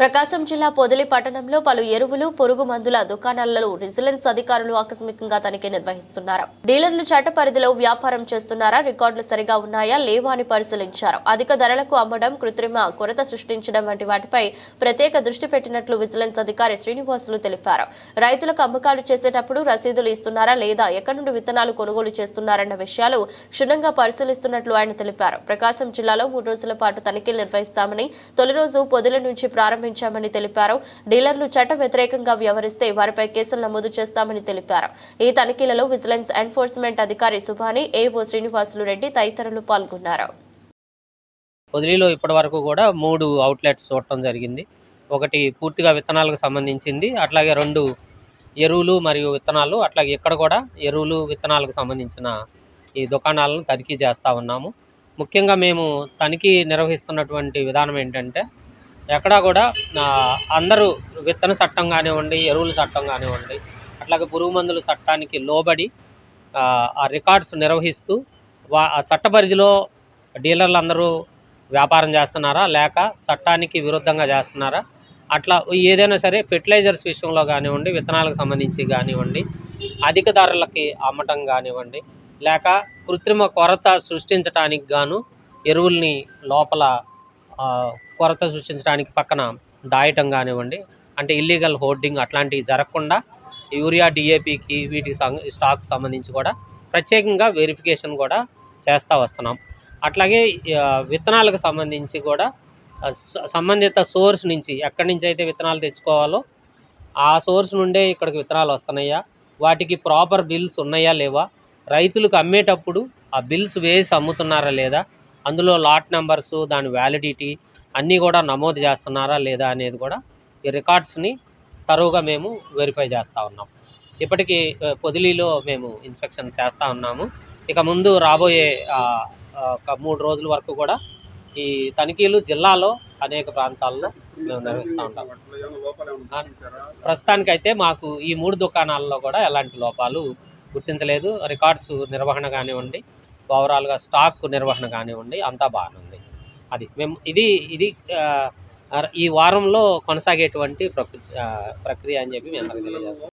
ప్రకాశం జిల్లా పొదిలి పట్టణంలో పలు ఎరువులు పురుగు మందుల దుకాణాలలో విజిలెన్స్ అధికారులు ఆకస్మికంగా తనిఖీ నిర్వహిస్తున్నారు. డీలర్లు చట్ట పరిధిలో వ్యాపారం చేస్తున్నారా? రికార్డులు సరిగా ఉన్నాయా? లేవా అని పరిశీలించారు. అధిక ధరలకు అమ్మడం కృత్రిమ కొరత సృష్టించడం వంటి వాటిపై ప్రత్యేక దృష్టి పెట్టినట్లు విజిలెన్స్ అధికారి శ్రీనివాసులు తెలిపారు. రైతులకు అమ్మకాలు చేసేటప్పుడు రసీదులు ఇస్తున్నారా లేదా ఎక్కడి నుండి విత్తనాలు కొనుగోలు చేస్తున్నారన్న విషయాలు క్షుణ్ణంగా పరిశీలిస్తున్నట్లు ఆయన తెలిపారు. ప్రకాశం జిల్లాలో మూడు రోజుల పాటు తనిఖీలు నిర్వహిస్తామని తొలి రోజు పొదుల నుంచి ప్రారంభించామని తెలిపారు. డీలర్లు చట్ట వ్యతిరేకంగా వ్యవహరిస్తే వారిపై కేసులు నమోదు చేస్తామని తెలిపారు. ఈ తనిఖీలలో విజిలెన్స్ ఎన్ఫోర్స్మెంట్ అధికారి సుభాని ఏఓ శ్రీనివాసులు రెడ్డి తదితరులు పాల్గొన్నారు. పొదిలిలో ఇప్పటి వరకు కూడా మూడు అవుట్లెట్స్ చూడటం జరిగింది. ఒకటి పూర్తిగా విత్తనాలకు సంబంధించింది అట్లాగే రెండు ఎరువులు మరియు విత్తనాలు అట్లాగే ఇక్కడ కూడా ఎరువులు విత్తనాలకు సంబంధించిన ఈ దుకాణాలను తనిఖీ చేస్తూ ఉన్నాము. ముఖ్యంగా మేము తనిఖీ నిర్వహిస్తున్నటువంటి విధానం ఏంటంటే ఎక్కడా కూడా అందరూ విత్తన చట్టం కానివ్వండి ఎరువుల చట్టం కానివ్వండి అట్లాగే పురుగు మందుల చట్టానికి లోబడి ఆ, రికార్డ్స్ నిర్వహిస్తూ వా ఆ చట్ట పరిధిలో డీలర్లు అందరూ వ్యాపారం చేస్తున్నారా? లేక చట్టానికి విరుద్ధంగా చేస్తున్నారా? అట్లా ఏదైనా సరే ఫెర్టిలైజర్స్ విషయంలో కానివ్వండి విత్తనాలకు సంబంధించి కానివ్వండి అధిక ధరలకి అమ్మటం కానివ్వండి లేక కృత్రిమ కొరత సృష్టించడానికి గాను ఎరువుల్ని లోపల కొరత సృష్టించడానికి పక్కన దాయటం కానివ్వండి అంటే ఇల్లీగల్ హోర్డింగ్ అట్లాంటివి జరగకుండా యూరియా డిఏపికి వీటికి సం- స్టాక్ సంబంధించి కూడా ప్రత్యేకంగా వెరిఫికేషన్ కూడా చేస్తూ వస్తున్నాం. అట్లాగే విత్తనాలకు సంబంధించి కూడా సంబంధిత సోర్స్ నుంచి ఎక్కడి నుంచి అయితే విత్తనాలు తెచ్చుకోవాలో ఆ సోర్స్ నుండే ఇక్కడికి విత్తనాలు వస్తున్నాయా వాటికి ప్రాపర్ బిల్స్ ఉన్నాయా లేవా రైతులకు అమ్మేటప్పుడు ఆ బిల్స్ వేసి అమ్ముతున్నారా లేదా అందులో లాట్ నెంబర్స్ దాని వ్యాలిడిటీ అన్నీ కూడా నమోదు చేస్తున్నారా లేదా అనేది కూడా ఈ రికార్డ్స్ని తరువుగా మేము వెరిఫై చేస్తూ ఉన్నాం. ఇప్పటికీ పొదిలీలో మేము ఇన్స్పెక్షన్ చేస్తూ ఉన్నాము. ఇక ముందు రాబోయే ఒక మూడు రోజుల వరకు కూడా ఈ తనిఖీలు జిల్లాలో అనేక ప్రాంతాల్లో మేము నిర్వహిస్తూ ఉంటాం. ప్రస్తుతానికైతే మాకు ఈ మూడు దుకాణాల్లో కూడా ఎలాంటి లోపాలు గుర్తించలేదు. రికార్డ్స్ నిర్వహణ కానివ్వండి ఓవరాల్గా స్టాక్ నిర్వహణ కానివ్వండి అంతా బాగానే ఉంది అది మేము ఇది ఇది ఈ వారంలో కొనసాగేటువంటి ప్రకృ ప్రక్రియ అని చెప్పి మేము అందరికీ తెలియజేస్తాం.